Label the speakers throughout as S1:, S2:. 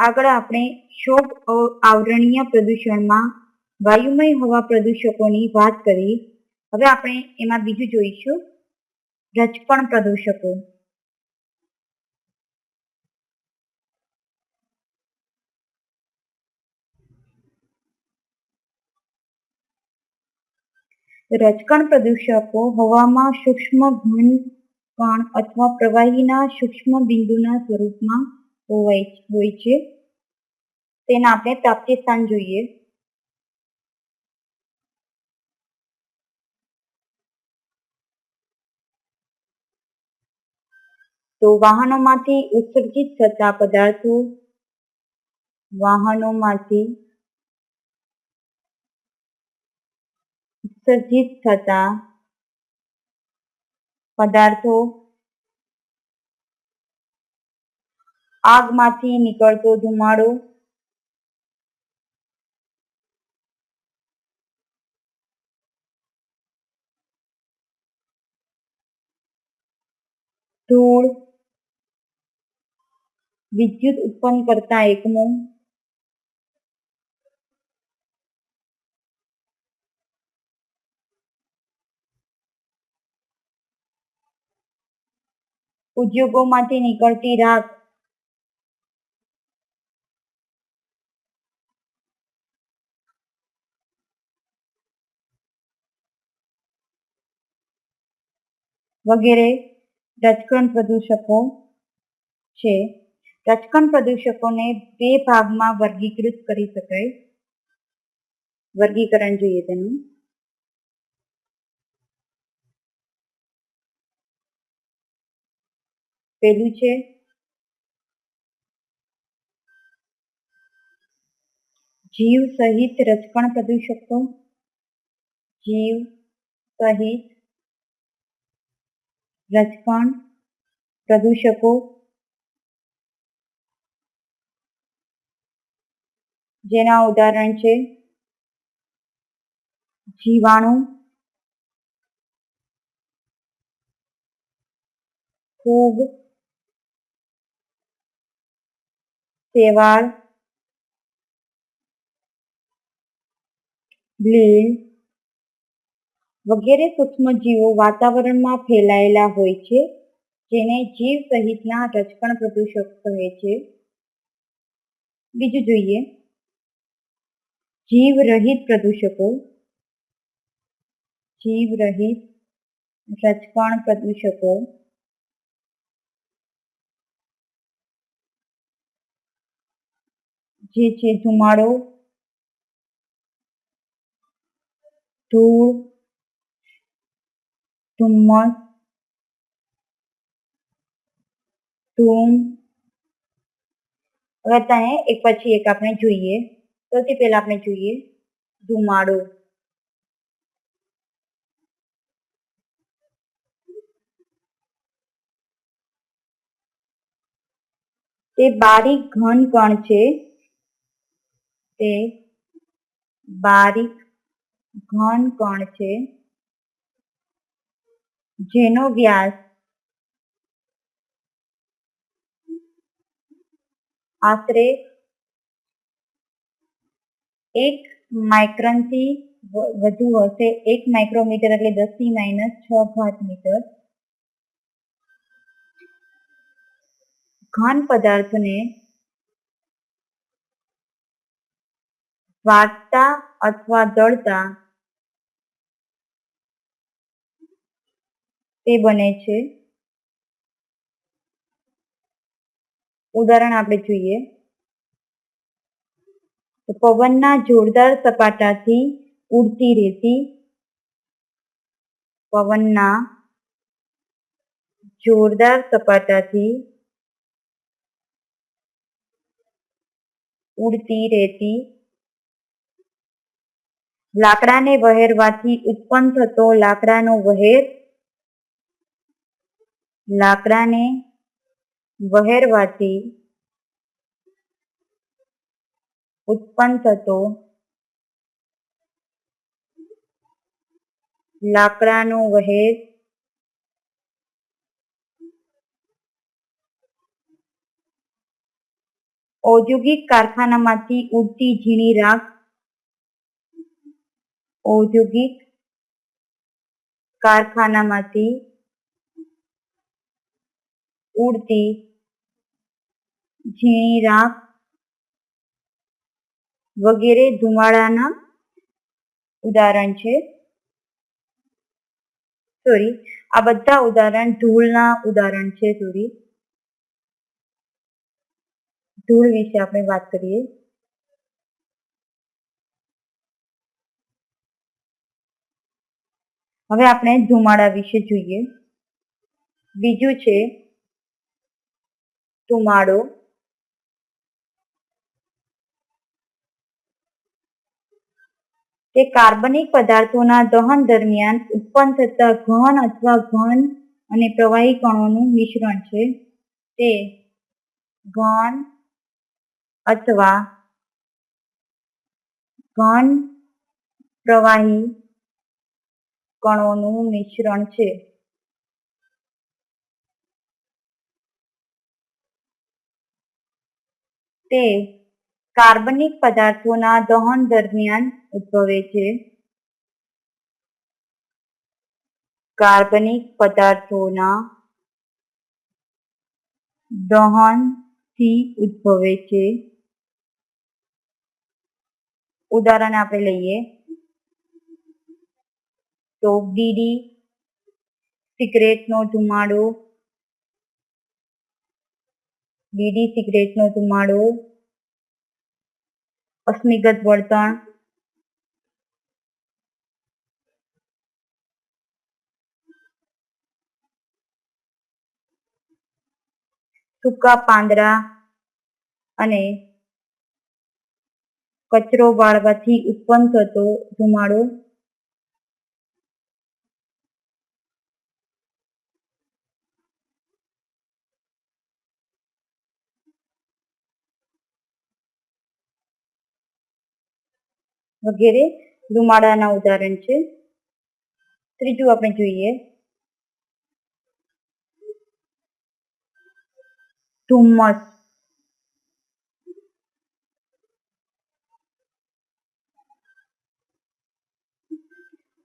S1: આગળ આપણે શોભ આવરણીય પ્રદૂષણમાં વાયુમય હવા પ્રદૂષકોની વાત કરી. હવે આપણે એમાં બીજું જોઈશું. રજકણ પ્રદૂષકો. રજકણ પ્રદૂષકો હવામાં સૂક્ષ્મ ઘન, કણ અથવા પ્રવાહીના સૂક્ષ્મ બિંદુના સ્વરૂપમાં હોય છે. તેના આપણે પ્રાપ્તિ સ્થાન જોઈએ. તો વાહનોમાંથી ઉત્સર્જિત થતા પદાર્થો, વાહનોમાંથી ઉત્સર્જિત થતા પદાર્થો આગમાંથી નીકળતો ધુમાડો. ધૂળ. વિદ્યુત ઉત્પન્ન કરતા એકમો. ઉદ્યોગોમાંથી નીકળતી રાખ. વગેરે રજકણ પ્રદૂષકો છે. રજકણ પ્રદૂષકોને બે ભાગમાં વર્ગીકૃત કરી શકાય. વર્ગીકરણ જોઈએ તેનું. પેલું છે. જીવ સહિત રજકણ પ્રદૂષકો. જીવ સહિત રજકણ પ્રદૂષકો જેના ઉદાહરણ છે જીવાણુ ફૂગ શેવાળ લીલ વગેરે સૂક્ષ્મજીવો વાતાવરણમાં ફેલાયેલા હોય છે, જેને જીવ સહિતના રજકણ પ્રદૂષક કહે છે. બીજું જોઈએ. જીવ રહિત પ્રદૂષકો. જીવ રહિત રજકણ પ્રદૂષકો. જે છે ધુમાડો, ધૂળ ધુમ્મસ ધૂમ હવે ત્યાં એક પછી એક આપણે જોઈએ સૌથી પહેલા આપણે જોઈએ ધુમાડો તે બારીક ઘન કણ છે તે બારીક ઘન કણ છે જેનો વ્યાસ આશરે એક માઇક્રોનથી વધુ હશે. એક માઇક્રોમીટર એટલે દસથી માઇનસ છ ઘાત મીટર. ઘન પદાર્થને વાટતા અથવા દળતા તે બને છે. ઉદાહરણ આપણે જોઈએ. પવનના જોરદાર સપાટાથી ઉડતી રેતી પવનના જોરદાર સપાટાથી ઉડતી રેતી લાકડાને વહેરવાથી ઉત્પન્ન થતો લાકડાનો વહેર લાકડાને વહેરવાથી ઉત્પન્ન થતો લાકડાનો વહેર ઔદ્યોગિક કારખાનામાંથી ઉડતી ઝીણી રાખ ઔદ્યોગિક કારખાનામાંથી ઉડતી ઝીણી રાખ વગેરે ધુમાડાના ઉદાહરણ છે. સોરી આ બધા ઉદાહરણ ધૂળના ઉદાહરણ છે સોરી ધૂળ વિશે આપણે વાત કરીએ. હવે આપણે ધુમાડા વિશે જોઈએ. બીજું છે ધુમાડો તે કાર્બનિક પદાર્થોના દહન દરમિયાન ઉત્પન્ન થતા ઘન અથવા ઘન અને પ્રવાહી કણોનું મિશ્રણ છે. તે ઘન અથવા ઘન પ્રવાહી કણોનું મિશ્રણ છે. તે કાર્બનિક પદાર્થોના દહન દરમિયાન ઉદ્ભવે છે. કાર્બનિક પદાર્થોના દહનથી ઉદ્ભવે છે. ઉદાહરણ આપણે લઈએ. તો બીડી સિગરેટનો ધુમાડો બીડી સિગરેટનો ધુમાડો અસ્મિગત બળતણ સૂકા પાંદડા અને કચરો વાળવાથી ઉત્પન્ન થતો ધુમાડો વગેરે ધુમાડાના ઉદાહરણ છે. ત્રીજું આપણે જોઈએ. ધુમ્મસ.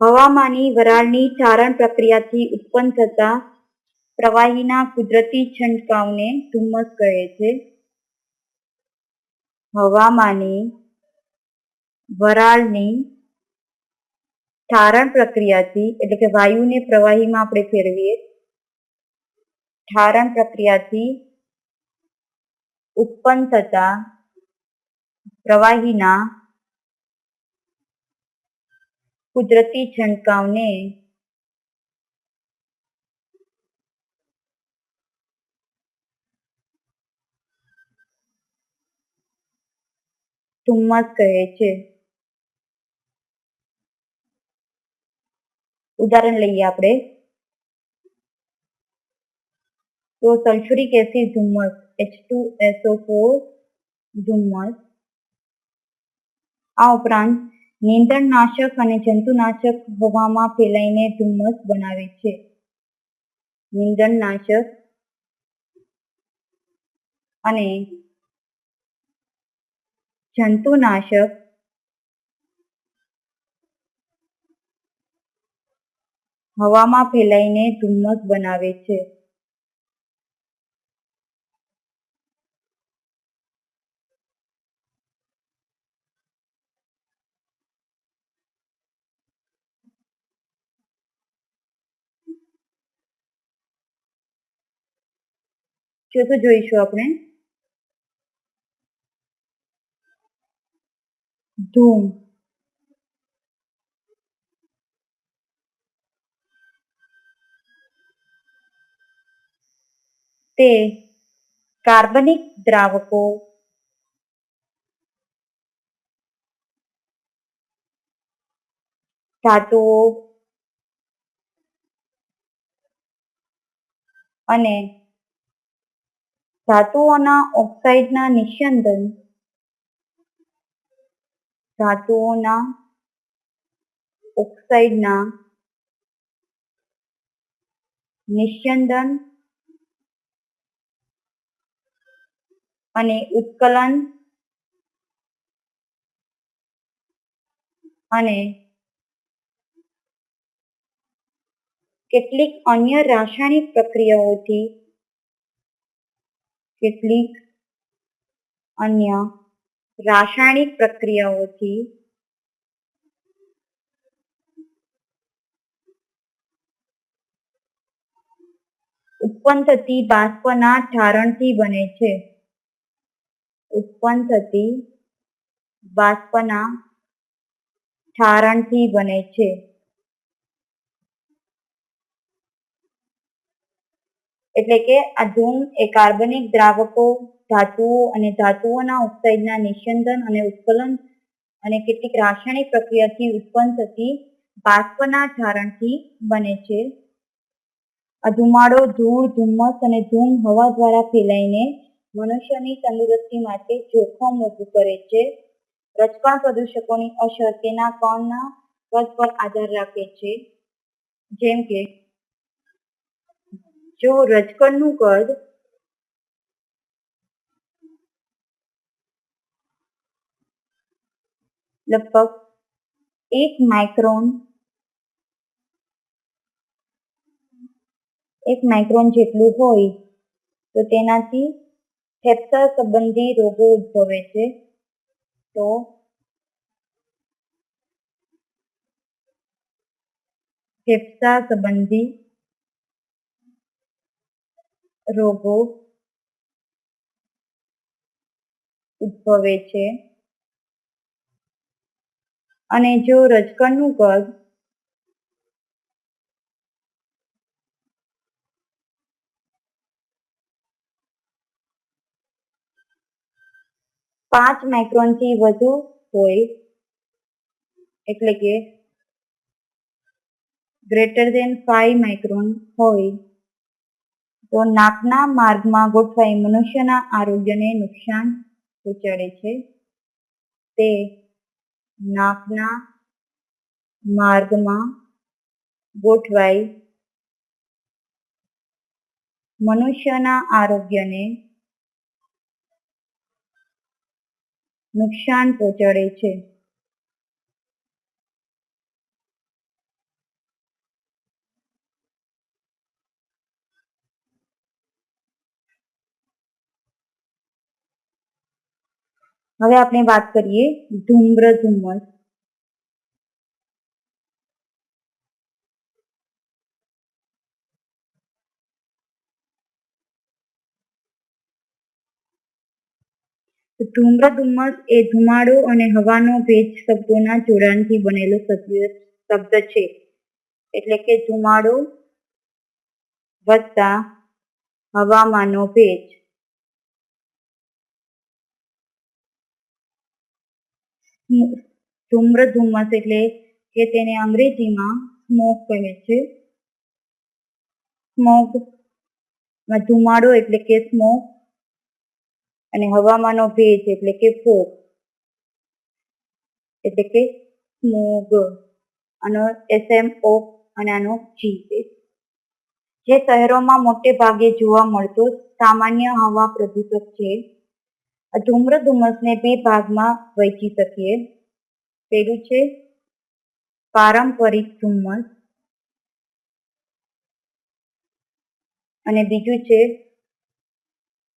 S1: હવામાની વરાળની ઠારણ પ્રક્રિયાથી ઉત્પન્ન થતા પ્રવાહીના કુદરતી છંટકાવને ધુમ્મસ કહે છે. હવામાની વરાળની ઠારણ પ્રક્રિયાથી, એટલે કે વાયુને પ્રવાહીમાં આપણે ફેરવીએ, ઠારણ પ્રક્રિયાથી ઉત્પન્ન થતા પ્રવાહીના કુદરતી છંટકાવને ધુમ્મસ કહે છે. ઉદાહરણ લઈએ આપણે. તો સલ્ફ્યુરિક એસિડ ધુમ્મસ H two S O four ધુમ્મસ. આ ઉપરાંત નીંદણનાશક અને જંતુનાશક હવામાં ફેલાઈને ધુમ્મસ બનાવે છે. નીંદણનાશક અને જંતુનાશક હવામાં ફેલાઈને ધુમ્મસ બનાવે છે. ચોથું જોઈશું આપણે. ધૂમ. તે કાર્બનિક દ્રાવકો. ધાતુઓ અને ધાતુઓના ઓક્સાઇડના નિસ્યંદન ધાતુઓના ઓક્સાઇડના નિસ્યંદન અને ઉત્કલન અને કેટલીક અન્ય રાસાયણિક પ્રક્રિયાઓથી કેટલીક અન્ય રાસાયણિક પ્રક્રિયાઓથી ઉત્પન્ન થતી બાષ્પના ઠારણથી બને છે. ઉત્પન્ન થતી બાષ્પના ઠારણથી બને છે. એટલે કે આ ધૂમ એ કાર્બનિક દ્રાવકો, ધાતુઓ અને ધાતુઓના ઓક્સાઇડના નિસ્યંદન અને ઉત્કલન અને કેટલીક રાસાયણિક પ્રક્રિયાથી ઉત્પન્ન થતી બાષ્પના ઠારણથી બને છે. આ ધુમાડો ધૂળ, ધુમ્મસ અને ધૂમ હવા દ્વારા ફેલાઈને મનુષ્યની તંદુરસ્તી માટે જોખમ ઊભું કરે છે. રજકણ પ્રદૂષકોની અસર તેના કણના કદ પર આધાર રાખે છે. જેમ કે, જો રજકણનું કદ લગભગ એક માઇક્રોન એક માઇક્રોન જેટલું હોય, તો તેનાથી ફેફસા સંબંધી રોગો ઉદ્ભવે છે. તો ફેફસા સંબંધી રોગો ઉદ્ભવે છે. અને જો રજકણનું કદ પાંચ માઇક્રોનથી વધુ હોય, એટલે કે ગ્રેટર દેન ફાઈવ માઇક્રોન હોય, તો નાકના માર્ગમાં ગોઠવાઈ મનુષ્યના આરોગ્યને નુકસાન પહોંચાડે છે. તે નાકના માર્ગમાં ગોઠવાઈ મનુષ્યના આરોગ્યને નુકસાન પહોંચાડે છે. હવે આપણે વાત કરીએ ધૂમ્ર ધુમ્મસ ધૂમ્ર ધુમ્મસ એ ધુમાડો અને હવાનો ભેજ શબ્દોના જોડાણથી બનેલો શબ્દ છે. એટલે કે ધુમાડો વત્તા હવામાંનો ભેજ ધૂમ્ર ધુમ્મસ એટલે કે તેને અંગ્રેજીમાં સ્મોક કહે છે. સ્મોક ધુમાડો એટલે કે સ્મોક અને હવામાંનો ભેજ એટલે કે ફોગ એટલે કે સ્મોગ આનો એસએમ ઓ અને આનો જી. જે શહેરોમાં મોટે ભાગે જોવા મળતો સામાન્ય હવા પ્રદૂષક છે. ધૂમ્ર ધુમ્મસને બે ભાગમાં વહેંચી શકીએ. પેલું છે પારંપરિક ધુમ્મસ. અને બીજું છે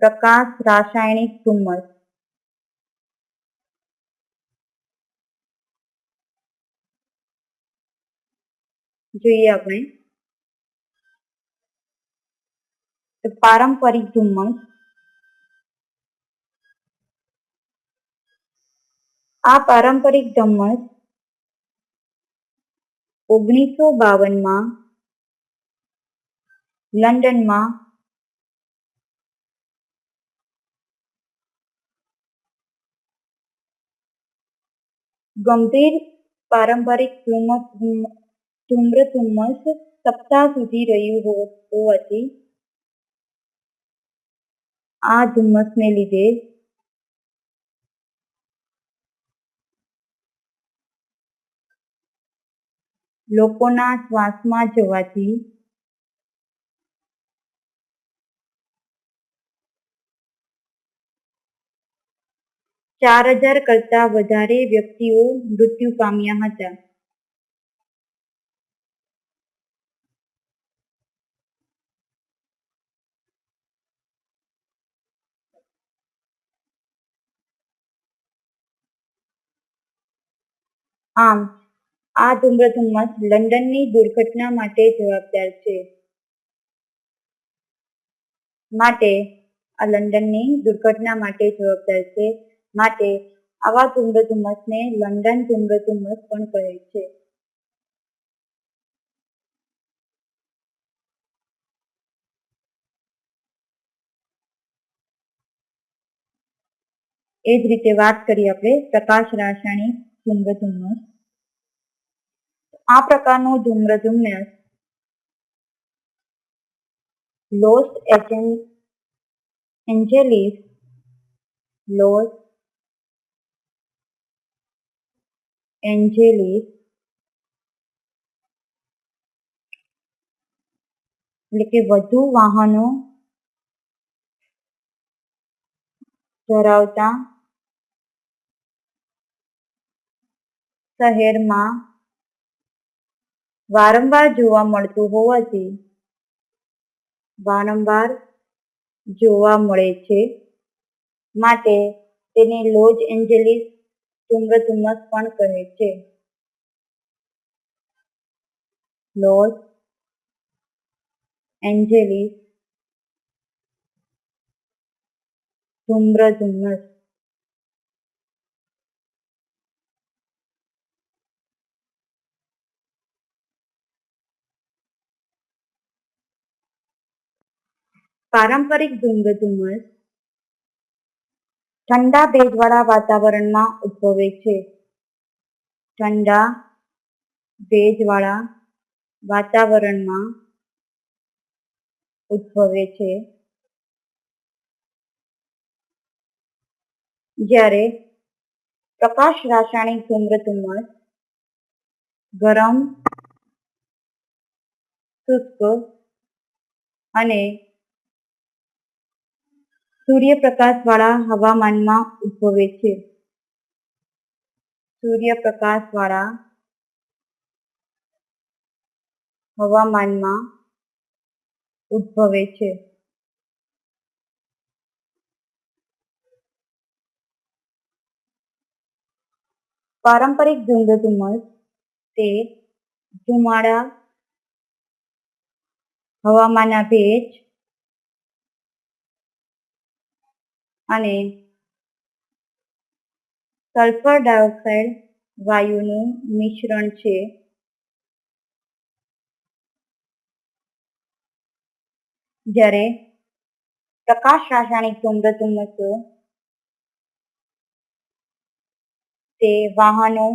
S1: પ્રકાશ રાસાયણિક ધુમ્મસ. જોઈએ આપણે. પારંપરિક ધુમ્મસ. આ પારંપરિક ધુમ્મસ ઓગણીસો બાવનમાં લંડનમાં ગંભીર પારંપરિક ધૂમ્ર ધુમ્મસ સપ્તાહ સુધી રહ્યું હોવાથી આ ધુમ્મસને લીધે લોકોના શ્વાસમાં જવાથી ચાર હજાર કરતા વધારે વ્યક્તિઓ મૃત્યુ પામ્યા હતા. આમ, આ ધુમ્રધુમ્મસ લંડનની દુર્ઘટના માટે જવાબદાર છે. માટે, આ લંડનની દુર્ઘટના માટે જવાબદાર છે. માટે આવા ધૂમ્રધુમ્મસને લંડન ધુમ્મસ પણ કહે છે. એ જ રીતે વાત કરીએ આપણે પ્રકાશ રાસાયણિક ધૂમ્રધુમ્મસ આ પ્રકારનું ધૂમ્રધુમ્મસ લોસ એન્જેલિસ લોસ એન્જેલિસ એટલે કે વધુ વાહનો ધરાવતા શહેરમાં વારંવાર જોવા મળતું હોવાથી વારંવાર જોવા મળે છે. માટે તેને લોજ એન્જેલિસ ધૂમ્રધુમ્મસ પણ કહે છે લોસ એન્જેલિસ ધૂમ્રધુમ્મસ પારંપરિક ધૂમ્રધુમ્મસ ઠંડા ભેજવાળા વાતાવરણમાં ઉદ્ભવે છે. ઠંડા ભેજવાળા વાતાવરણમાં ઉદ્ભવે છે. જ્યારે પ્રકાશ રાસાયણિક ધૂમ્રધુમ્મસ ગરમ, શુષ્ક અને સૂર્યપ્રકાશવાળા હવામાનમાં ઉદ્ભવે છે. સૂર્યપ્રકાશવાળા હવામાનમાં ઉદ્ભવે છે. પારંપરિક ધુમ્મસ તે ધુમાડા હવામાનના ભેજ અને સલ્ફર ડાયોક્સાઇડ વાયુનું મિશ્રણ છે. જ્યારે પ્રકાશ રાસાયણિક ધૂમ્રધુમ્મસો તે વાહનો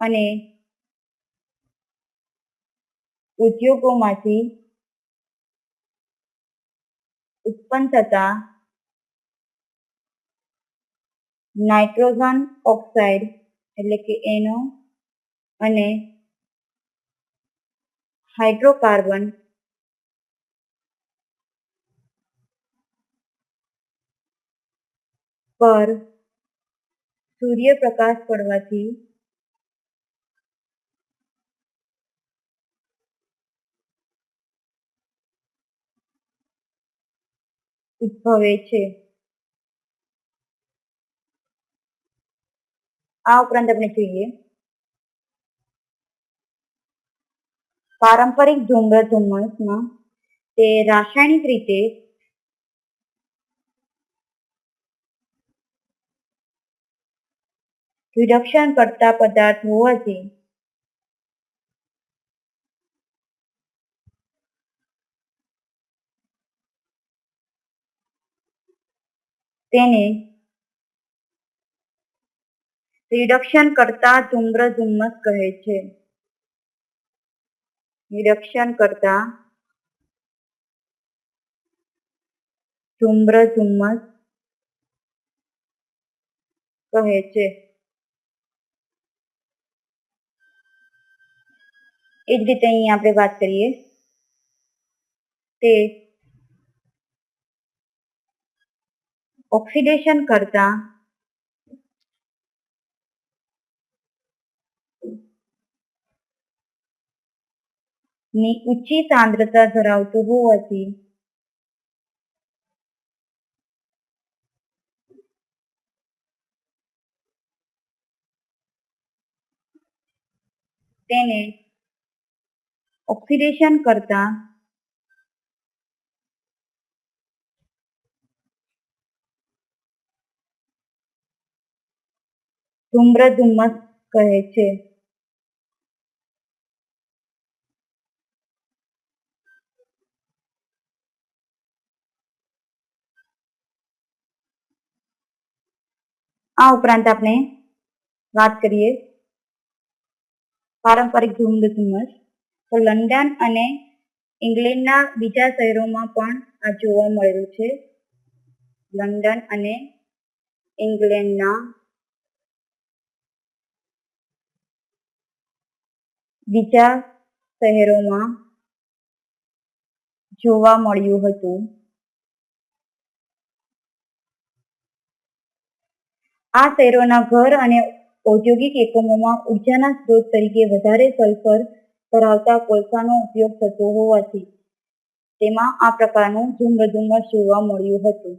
S1: અને ઉદ્યોગોમાંથી ઉત્પન્ન થતા નાઇટ્રોજન ઓક્સાઇડ એટલે કે એનો અને હાઇડ્રોકાર્બન પર સૂર્યપ્રકાશ પડવાથી ઉદ્ભવે છે. આ ઉપરાંત આપણે જોઈએ. પારંપરિક ધૂમ્રધુમ્મસમાં તે રાસાયણિક રીતે રિડક્શન કરતા પદાર્થ હોવાથી તેને રિડક્શન કરતા ધૂમ્રધુમ્મસ કહે છે. રિડક્શન કરતા ધૂમ્રધુમ્મસ કહે છે. એ જ રીતે અહીં આપણે વાત કરીએ તે ઓક્સિડેશન કરતા ની ઊંચી સાંદ્રતા ધરાવતું હોવાથી તેને ઓક્સિડેશન કરતા ધૂમ્રધુમ્મસ કહે છે. આ ઉપરાંત આપણે વાત કરીએ પારંપરિક ધૂમ્રધુમ્મસ. તો લંડન અને ઇંગ્લેન્ડના બીજા શહેરોમાં પણ આ જોવા મળેલું છે. લંડન અને ઇંગ્લેન્ડના બીજા શહેરોમાં જોવા મળ્યું હતું. આ શહેરોના ઘર અને ઔદ્યોગિક એકમોમાં ઉર્જાના સ્ત્રોત તરીકે વધારે સલ્ફર ધરાવતા કોલસાનો ઉપયોગ થતો હોવાથી તેમાં આ પ્રકારનું ધૂમ્રધુમ્મસ જોવા મળ્યું હતું.